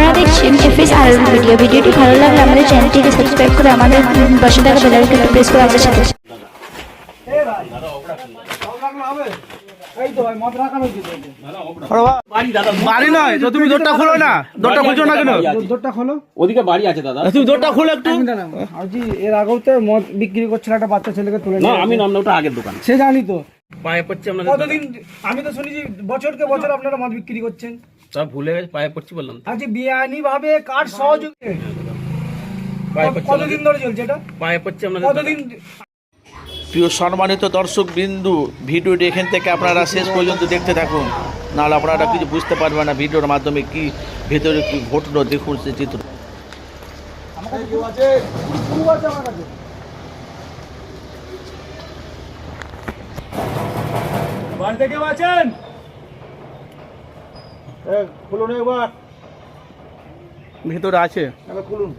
আপনারা দেখছেন এফএস আর ভিডিও ভিডিওটি ভালো লাগলে আমাদের চ্যানেলটিকে সাবস্ক্রাইব করে আমাদের পাশে থাকা বেল আইকনটি প্রেস করে আমাদের সাথে বাড়ি নয় তো তুমি দোরটা খোলো না। দোরটা খুলছো না কেন? দোরটা খোলো। ওদিকে বাড়ি আছে দাদা। তুমি দোরটা খোলো একটু। আজি এর আগেও তো মদ বিক্রি করছিল একটা বাচ্চা ছেলেকে তুলে না আমি নাম না ওটা আগের দোকান। সে জানি তো। পায়ে পড়ছি আপনাদের কতদিন আমি তো শুনেছি বছরকে বছর আপনারা মদ বিক্রি করছেন। সব ভুলে গেছে পায়ে পড়ছি বললাম। আজ বেআইনি ভাবে কার সহযোগে? পায়ে পড়ছি কতদিন ধরে চলছে এটা? পায়ে পড়ছি আপনাদের কতদিন? প্রিয় সম্মানিত দর্শক বিন্দু ভিডিওটি এখান থেকে আপনারা শেষ পর্যন্ত দেখতে থাকুন। নাহলে আপনারা কিছু বুঝতে পারবেন না ভিডিওর মাধ্যমে কি ভেতরে কি ঘটলো দেখুন সে চিত্র। বাড়িতে কেউ আছেন? খুলুন একবার। ভেতরে আছে। একবার খুলুন।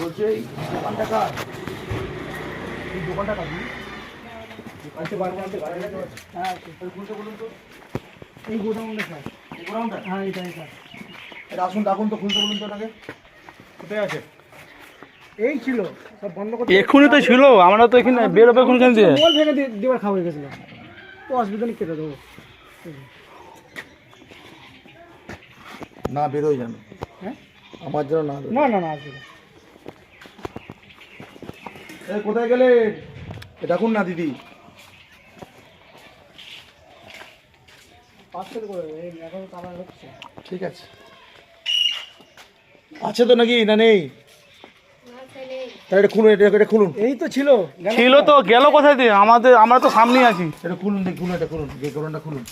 বলছে এই দোকানটা কার? এই দোকানটা কার? আচ্ছা বাড়িতে আনতে গাড়ি হ্যাঁ খুলতে বলুন তো। এই গোডাউনটা স্যার গোডাউনটা? হ্যাঁ এটা এটা এটা আসুন ডাকুন তো খুলতে বলুন তো ওটাকে। কোথায় আছে? এই ছিল সব বন্ধ করতে এক্ষুনি তো ছিল আমরা তো এখানে বেরোবে কোনখান দিয়ে। মোবাইল ভেঙে দেওয়ার খাওয়া হয়ে গেছিল। তো অসুবিধা নেই কেটে দেবো। না বেরোই যেন হ্যাঁ? আমার জন্য না। না না না আসবে কোথায় গেলে? এ, ডাকুন না দিদি। করে ঠিক আছে। আছে তো নাকি না নেই? তাহলে এটা খুলুন এটা এটা খুলুন। এই তো ছিল। ছিল তো গেল কোথায় দিয়ে? আমাদের আমরা তো সামনেই আছি। এটা খুলুন দেখি খুলুন এটা খুলুন এই গরমটা খুলুন।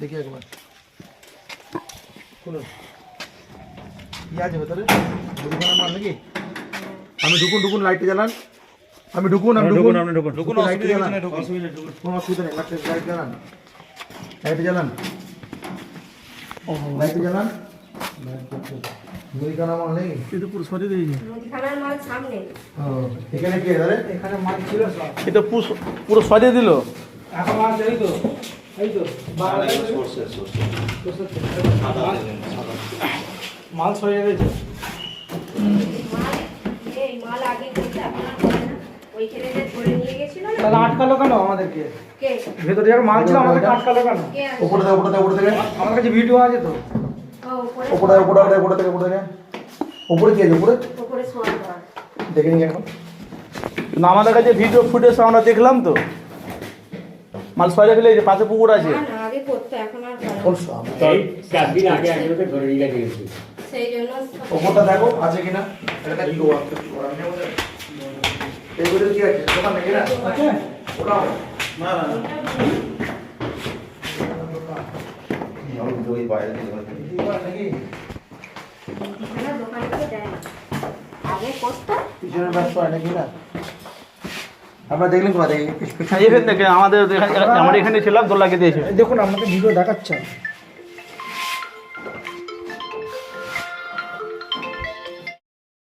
দেখি একবার। খুলুন। কি আছে ভেতরে? মুদিখানা মাল নাকি? আমি ঢুকুন ঢুকুন লাইটটা জ্বালান। আমি ঢুকুন আমি ঢুকুন। আপনি ঢুকুন। ঢুকুন লাইটটা জ্বালান। কোনো অসুবিধা নেই লাইট জ্বালান। লাইটটা জ্বালান। লাইটটা জ্বালান। মুদিখানা মাল নেই? কিন্তু পুরো সরিয়ে দিয়েছি মুদিখানার মাল সামনে। ও, এখানে কে? দাঁড়ে এখানে মাল ছিল সব। এ তো পুরো পুরো সরিয়ে দিল। এখন মাল এই তো? এই তো মাল সরিয়ে গেছে মাল আগে না। ওইখানে যে ধরে নিয়ে গেছিল তাহলে আটকালো কেন আমাদেরকে? কে? ভেতরে মাল ছিল আমাদেরকে আটকালো কেন? থেকে থেকে আমার কাছে ভিডিও আছে তো। উপরে ওপরে ওপরে ওপরে ওপরে থেকে ওপরে থেকে ওপরে কি আছে? উপরে? উপরে। দেখে নিই এখন। না আমাদের কাছে ভিডিও ফুটেজ আমরা দেখলাম তো। মাল সরিয়ে ফেলে যে পাশে পুকুর আছে। না না আগে করতো এখন আর করে না। কোন সব? সেই জন্য ওপরটা দেখো আছে কিনা? এটা কি আছে। দোকান নাকি না? দোকান থেকে দেয় না। আগে করতো। পিছনের ব্যস্ত হয় নাকি না? আপনারা দেখলেন কোথা থেকে এখান থেকে আমাদের এখানে- আমরা এখানে ছিলাম দোল লাগিয়ে দিয়েছে দেখুন আপনাকে ভিডিও দেখাচ্ছে।